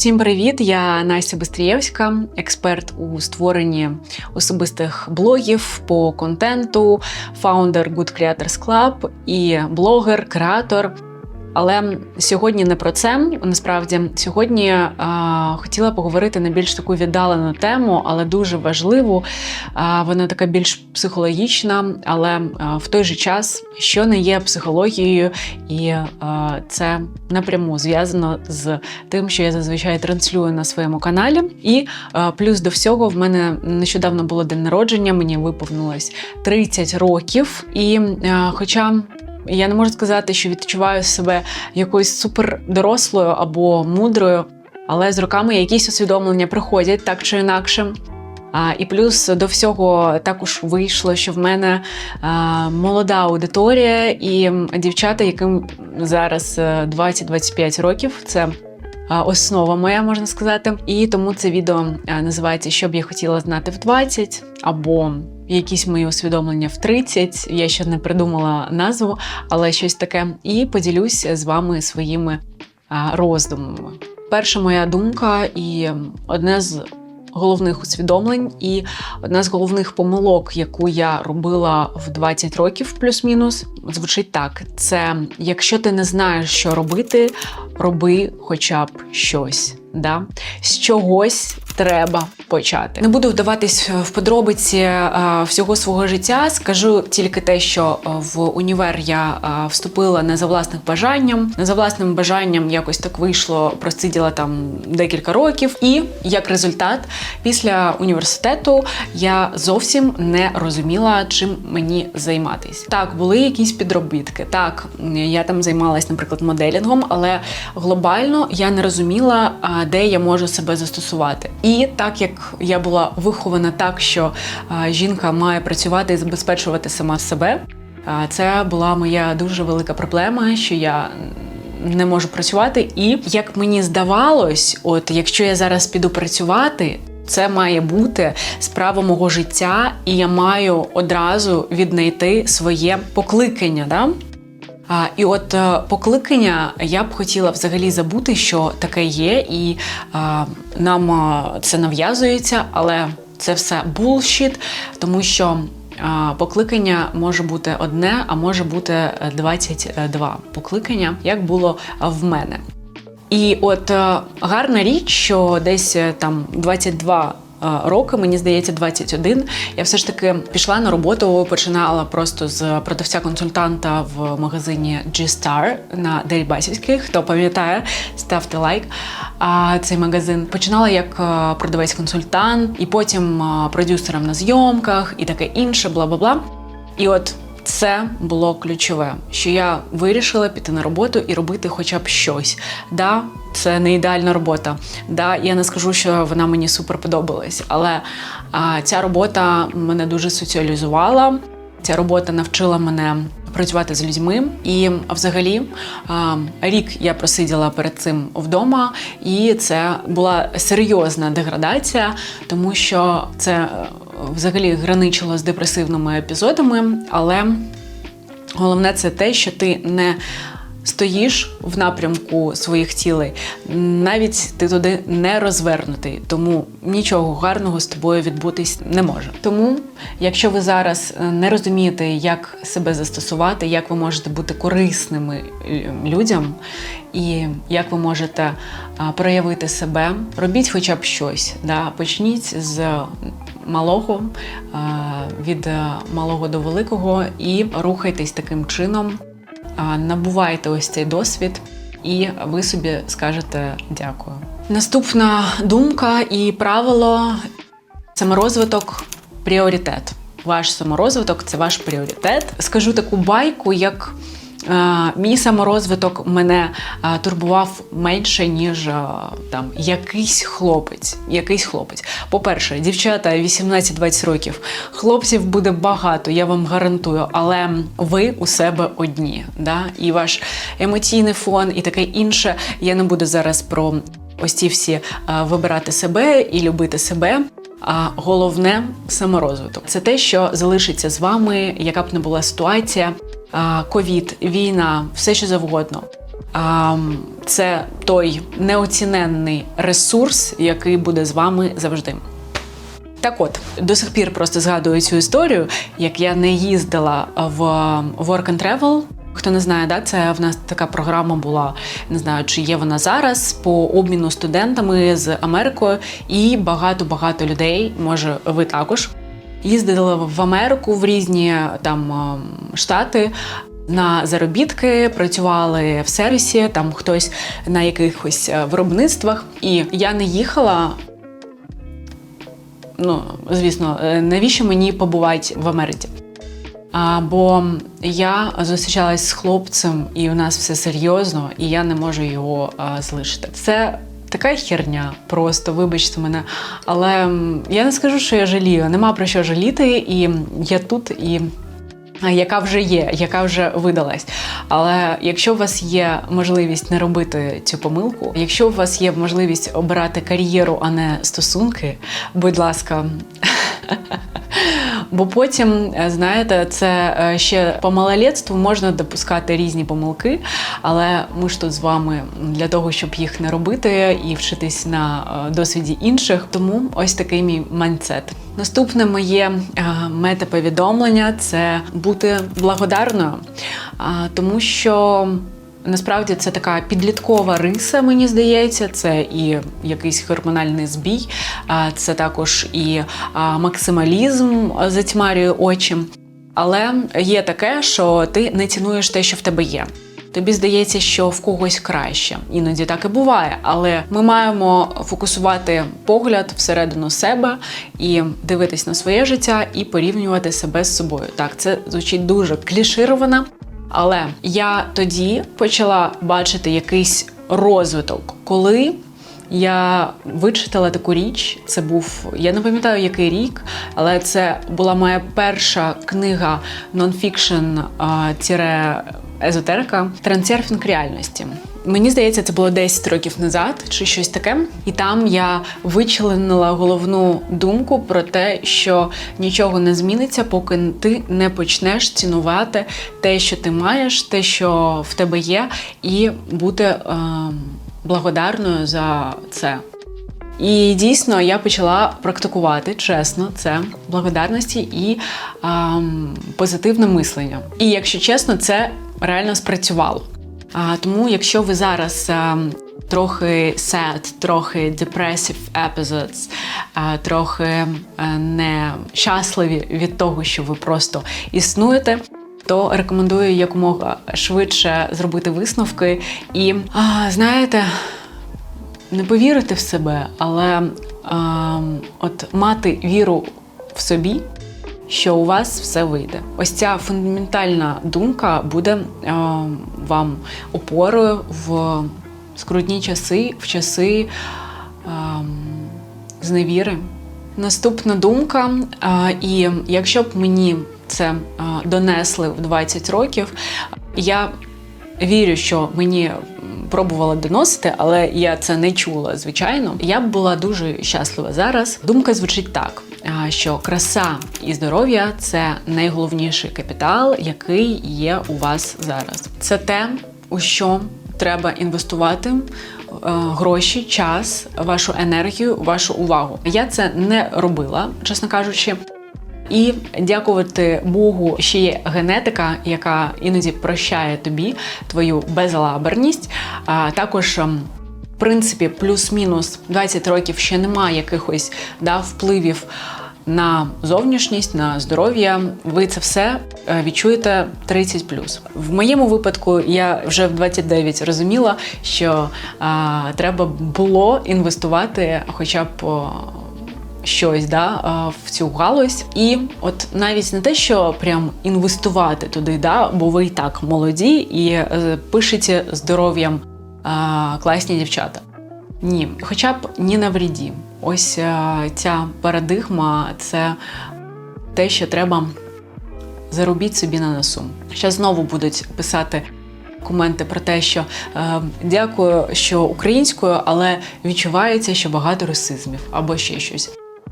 Всім привіт! Я Настя Бистрієвська, експерт у створенні особистих блогів по контенту, фаундер Good Creators Club і блогер, креатор. Але сьогодні не про це. Насправді, сьогодні а, хотіла поговорити на більш таку віддалену тему, але дуже важливу. А, вона така більш психологічна, але а, в той же час, що не є психологією, і а, це напряму зв'язано з тим, що я зазвичай транслюю на своєму каналі. І а, плюс до всього, в мене нещодавно було день народження, мені виповнилось 30 років. І а, хоча я не можу сказати, що відчуваю себе якоюсь супер дорослою або мудрою, але з роками якісь усвідомлення приходять так чи інакше. А, І плюс до всього також вийшло, що в мене а, молода аудиторія і дівчата, яким зараз 20-25 років. Це основа моя, можна сказати. І тому це відео називається Що б я хотіла знати в 20 або якісь мої усвідомлення в 30. Я ще не придумала назву, але щось таке. І поділюсь з вами своїми роздумами. Перша моя думка і одне з головних усвідомлень, і одна з головних помилок, яку я робила в 20 років, плюс-мінус, звучить так: це якщо ти не знаєш, що робити, роби хоча б щось. Да? З чогось треба почати. Не буду вдаватись в подробиці а, всього свого життя. Скажу тільки те, що в універ я а, вступила не за власним бажанням. Не за власним бажанням якось так вийшло, просиділа там декілька років. І як результат, після університету я зовсім не розуміла, чим мені займатись. Так, були якісь підробітки. Так, я там займалась, наприклад, моделінгом, але глобально я не розуміла, де я можу себе застосувати. І так як я була вихована так, що жінка має працювати і забезпечувати сама себе, це була моя дуже велика проблема, що я. Не можу працювати, і як мені здавалось, от якщо я зараз піду працювати, це має бути справа мого життя, і я маю одразу віднайти своє покликання. Да? І от е, покликання я б хотіла взагалі забути, що таке є, і нам е, це нав'язується, але це все булшіт, тому що покликання може бути одне, а може бути 22 покликання, як було в мене. І от е, гарна річ, що десь там 22 роки, мені здається, 21, Я все ж таки пішла на роботу, починала просто з продавця-консультанта в магазині G-Star на Дельбасівській. Хто пам'ятає, ставте лайк. А цей магазин починала як продавець-консультант, і потім продюсером на зйомках, і таке інше, бла бла бла. І от це було ключове, що я вирішила піти на роботу і робити хоча б щось. Да, це не ідеальна робота. Да, я не скажу, що вона мені супер подобалась, але а, ця робота мене дуже соціалізувала. Ця робота навчила мене працювати з людьми. І взагалі рік я просиділа перед цим вдома, і це була серйозна деградація, тому що це взагалі граничило з депресивними епізодами, але головне це те, що ти не Стоїш в напрямку своїх цілей, навіть ти туди не розвернутий, тому нічого гарного з тобою відбутись не може. Тому, якщо ви зараз е, не розумієте, як себе застосувати, як ви можете бути корисними е, людям, і як ви можете проявити себе, робіть хоча б щось. Да? Почніть з малого, від малого до великого, і рухайтесь таким чином набувайте ось цей досвід, і ви собі скажете дякую. Наступна думка і правило саморозвиток пріоритет. Ваш саморозвиток це ваш пріоритет. Скажу таку байку, як Мій саморозвиток мене турбував менше, ніж там якийсь хлопець. Якийсь хлопець. По-перше, дівчата 18-20 років. Хлопців буде багато, я вам гарантую, але ви у себе одні. Да? І ваш емоційний фон, і таке інше. Я не буду зараз про ось ці всі вибирати себе і любити себе. А головне саморозвиток це те, що залишиться з вами, яка б не була ситуація ковід, війна, все що завгодно. Це той неоціненний ресурс, який буде з вами завжди. Так от, до сих пір просто згадую цю історію, як я не їздила в Work and Travel. Хто не знає, да, це в нас така програма була, не знаю, чи є вона зараз, по обміну студентами з Америкою, і багато-багато людей, може, ви також, їздили в Америку в різні там ем, штати. На заробітки працювали в сервісі, там хтось на якихось е, виробництвах, і я не їхала ну, звісно, е, навіщо мені побувати в Америці? А, Бо я зустрічалась з хлопцем, і у нас все серйозно, і я не можу його а, залишити. Це така херня, просто вибачте мене. Але я не скажу, що я жалію. Нема про що жаліти, і я тут і яка вже є, яка вже видалась. Але якщо у вас є можливість не робити цю помилку, якщо у вас є можливість обирати кар'єру, а не стосунки, будь ласка. Бо потім, е, знаєте, це е, ще по малолетству можна допускати різні помилки, але ми ж тут з вами для того, щоб їх не робити і вчитись на е, досвіді інших. Тому ось такий мій майндсет. Наступне моє метаповідомлення це бути благодарною, тому що. Насправді це така підліткова риса, мені здається, це і якийсь гормональний збій, це також і максималізм затьмарює очі. Але є таке, що ти не цінуєш те, що в тебе є. Тобі здається, що в когось краще. Іноді так і буває. Але ми маємо фокусувати погляд всередину себе і дивитись на своє життя і порівнювати себе з собою. Так, це звучить дуже клішировано, але я тоді почала бачити якийсь розвиток, коли я вичитала таку річ. Це був, я не пам'ятаю, який рік, але це була моя перша книга нонфікшн езотерика трансерфінг реальності. Мені здається, це було 10 років назад чи щось таке. І там я вичленила головну думку про те, що нічого не зміниться, поки ти не почнеш цінувати те, що ти маєш, те, що в тебе є, і бути е, благодарною за це. І дійсно я почала практикувати чесно це благодарності і а, позитивне мислення. І якщо чесно, це реально спрацювало. А, Тому, якщо ви зараз а, трохи sad, трохи depressive episodes, а, трохи а, не щасливі від того, що ви просто існуєте. То рекомендую якомога швидше зробити висновки і а, знаєте, не повірити в себе, але а, от мати віру в собі що у вас все вийде. Ось ця фундаментальна думка буде е, вам опорою в скрутні часи, в часи е, зневіри. Наступна думка, е, і якщо б мені це е, донесли в 20 років, я вірю, що мені пробувала доносити, але я це не чула, звичайно. Я б була дуже щаслива зараз. Думка звучить так: що краса і здоров'я це найголовніший капітал, який є у вас зараз. Це те, у що треба інвестувати. Е, гроші, час, вашу енергію, вашу увагу. Я це не робила, чесно кажучи. І дякувати Богу, ще є генетика, яка іноді прощає тобі твою безалаберність. А також. Принципі, плюс-мінус 20 років ще немає якихось да, впливів на зовнішність, на здоров'я. Ви це все е, відчуєте 30+. В моєму випадку я вже в 29 розуміла, що а, треба було інвестувати хоча б щось да, в цю галузь. І от навіть не те, що прям інвестувати туди, да, бо ви і так молоді і е, пишете здоров'ям класні дівчата. Ні, хоча б ні на вріді. Ось е, ця парадигма це те, що треба заробіть собі на носу. Ще знову будуть писати коменти про те, що е, дякую, що українською, але відчувається, що багато расизмів або ще щось.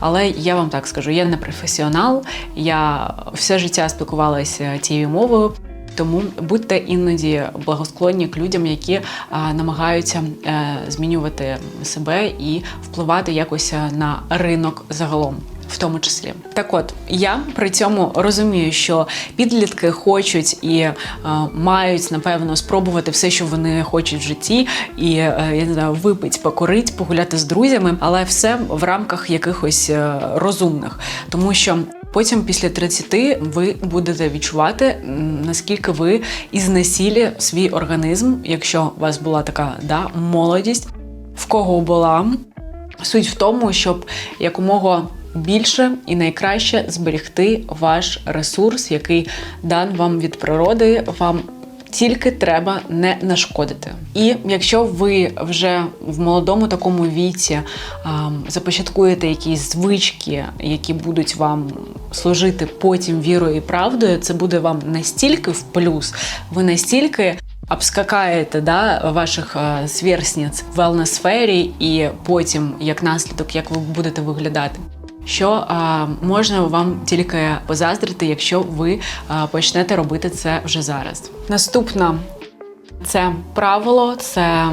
Але я вам так скажу: я не професіонал, я все життя спілкувалася цією мовою. Тому будьте іноді благосклонні к людям, які а, намагаються е, змінювати себе і впливати якось е, на ринок загалом. В тому числі, так от я при цьому розумію, що підлітки хочуть і е, мають напевно спробувати все, що вони хочуть в житті, і е, я не знаю, випить, покурить, погуляти з друзями, але все в рамках якихось е, розумних, тому що. Потім, після 30, ви будете відчувати, наскільки ви ізнесілі свій організм, якщо у вас була така да, молодість, в кого була. Суть в тому, щоб якомога більше і найкраще зберегти ваш ресурс, який дан вам від природи, вам тільки треба не нашкодити. І якщо ви вже в молодому такому віці започаткуєте якісь звички, які будуть вам служити потім вірою і правдою, це буде вам настільки в плюс, ви настільки. Обскакаєте да, ваших сверстниць в велнес-сфері, і потім, як наслідок, як ви будете виглядати. Що можна вам тільки позаздрити, якщо ви почнете робити це вже зараз. Наступна це правило, це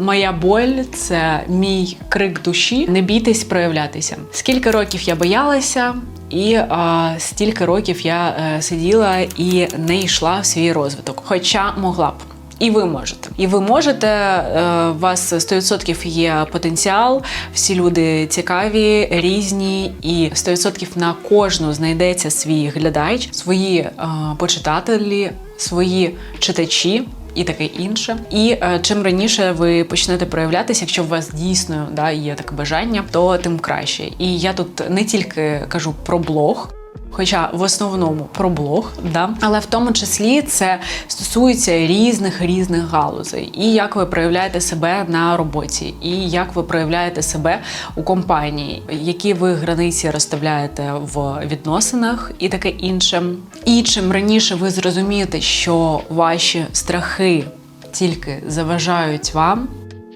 моя боль, це мій крик душі. Не бійтесь проявлятися. Скільки років я боялася, і а, стільки років я е, сиділа і не йшла в свій розвиток, хоча могла б. І ви можете. І ви можете, е, у вас 100% є потенціал, всі люди цікаві, різні, і 100% на кожну знайдеться свій глядач, свої е, почитателі, свої читачі. І таке інше. І е, чим раніше ви почнете проявлятися, якщо у вас дійсно да, є таке бажання, то тим краще. І я тут не тільки кажу про блог, Хоча в основному про блог, да але в тому числі це стосується різних різних галузей, і як ви проявляєте себе на роботі, і як ви проявляєте себе у компанії, які ви границі розставляєте в відносинах, і таке інше. І чим раніше ви зрозумієте, що ваші страхи тільки заважають вам.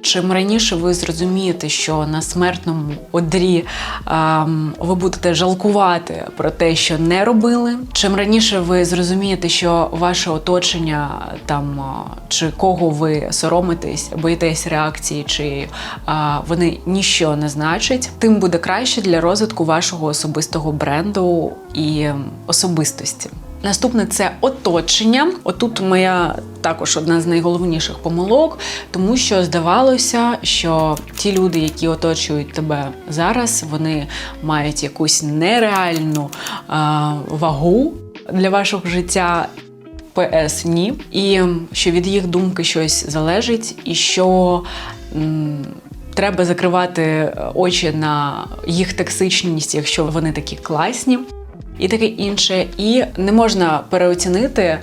Чим раніше ви зрозумієте, що на смертному одрі ем, ви будете жалкувати про те, що не робили. Чим раніше ви зрозумієте, що ваше оточення там чи кого ви соромитесь, боїтесь реакції, чи а, вони ніщо не значать, тим буде краще для розвитку вашого особистого бренду і особистості. Наступне це оточення. Отут моя також одна з найголовніших помилок, тому що здавалося, що ті люди, які оточують тебе зараз, вони мають якусь нереальну а, вагу для вашого життя. ПС ні, і що від їх думки щось залежить, і що м, треба закривати очі на їх токсичність, якщо вони такі класні і таке інше. І не можна переоцінити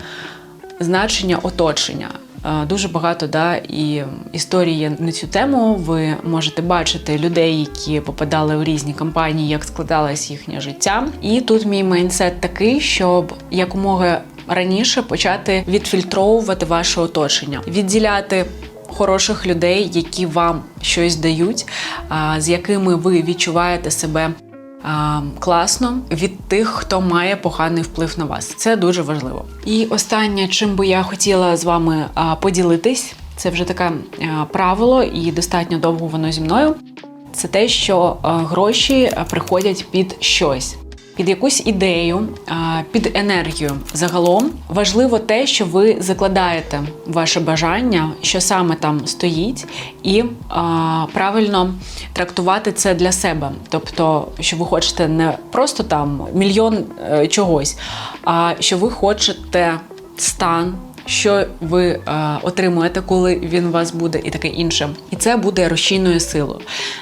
значення оточення. Е, Дуже багато да, і історії на цю тему. Ви можете бачити людей, які попадали в різні компанії, як складалось їхнє життя. І тут мій майнсет такий, щоб якомога раніше почати відфільтровувати ваше оточення, відділяти. Хороших людей, які вам щось дають, з якими ви відчуваєте себе класно від тих, хто має поганий вплив на вас. Це дуже важливо. І останнє, чим би я хотіла з вами поділитись, це вже таке правило, і достатньо довго воно зі мною. Це те, що гроші приходять під щось. Під якусь ідею, під енергію. Загалом важливо те, що ви закладаєте ваше бажання, що саме там стоїть, і правильно трактувати це для себе. Тобто, що ви хочете не просто там мільйон е, чогось, а що ви хочете стан. Що ви е, отримуєте, коли він у вас буде, і таке інше. І це буде розчинною силою.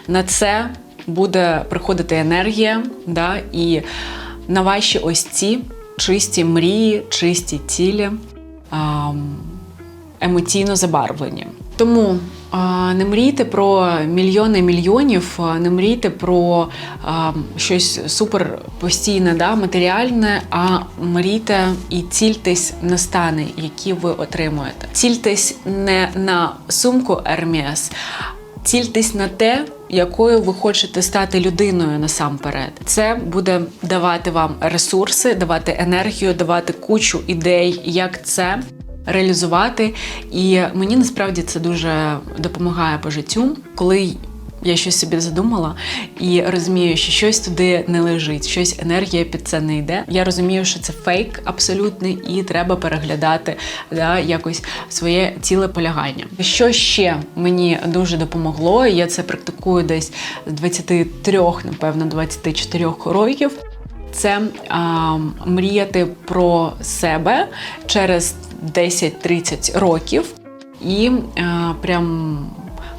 На це буде приходити енергія, да, і на ваші ось ці чисті мрії, чисті цілі, емоційно забарвлені. Тому не мрійте про мільйони мільйонів, не мрійте про щось супер постійне, да, матеріальне, а мрійте і цільтесь на стани, які ви отримуєте. Цільтесь не на сумку Hermes, цільтесь на те, якою ви хочете стати людиною насамперед. Це буде давати вам ресурси, давати енергію, давати кучу ідей, як це реалізувати. І мені насправді це дуже допомагає по життю, коли. Я щось собі задумала і розумію, що щось туди не лежить, щось енергія під це не йде. Я розумію, що це фейк абсолютний, і треба переглядати да, якось своє ціле полягання. Що ще мені дуже допомогло, я це практикую десь з 23, напевно, 24 років. Це а, мріяти про себе через 10-30 років і а, прям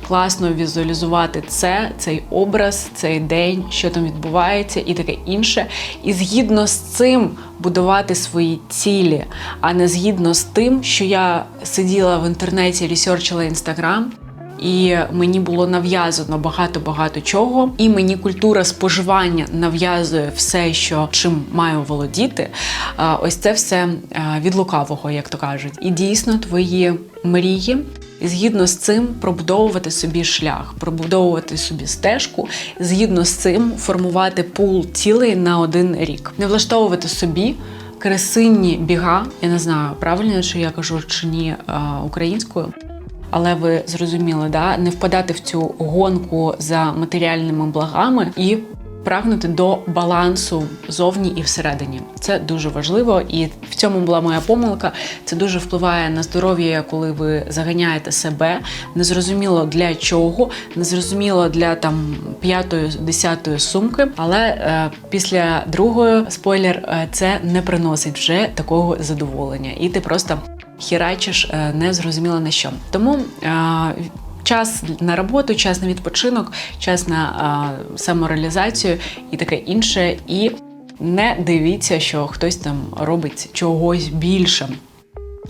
класно візуалізувати це, цей образ, цей день, що там відбувається, і таке інше. І згідно з цим будувати свої цілі, а не згідно з тим, що я сиділа в інтернеті, ресерчила інстаграм. І мені було нав'язано багато-багато чого, і мені культура споживання нав'язує все, що чим маю володіти. Ось це все від лукавого, як то кажуть. І дійсно твої мрії. Згідно з цим пробудовувати собі шлях, пробудовувати собі стежку, згідно з цим формувати пул цілей на один рік, не влаштовувати собі кресинні біга. Я не знаю, правильно чи я кажу чи ні українською. Але ви зрозуміли, да? не впадати в цю гонку за матеріальними благами і прагнути до балансу зовні і всередині. Це дуже важливо, і в цьому була моя помилка. Це дуже впливає на здоров'я, коли ви заганяєте себе. Незрозуміло для чого, незрозуміло для там п'ятої, десятої сумки. Але е, після другої спойлер, е, це не приносить вже такого задоволення, і ти просто хірачиш е, не зрозуміло на що. Тому е, час на роботу, час на відпочинок, час на е, самореалізацію і таке інше. І не дивіться, що хтось там робить чогось більше.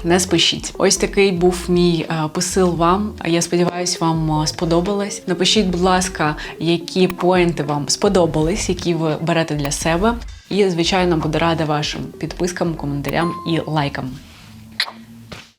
Не спішіть. Ось такий був мій посил вам. Я сподіваюся, вам сподобалось. Напишіть, будь ласка, які поінти вам сподобались, які ви берете для себе. І, звичайно, буду рада вашим підпискам, коментарям і лайкам.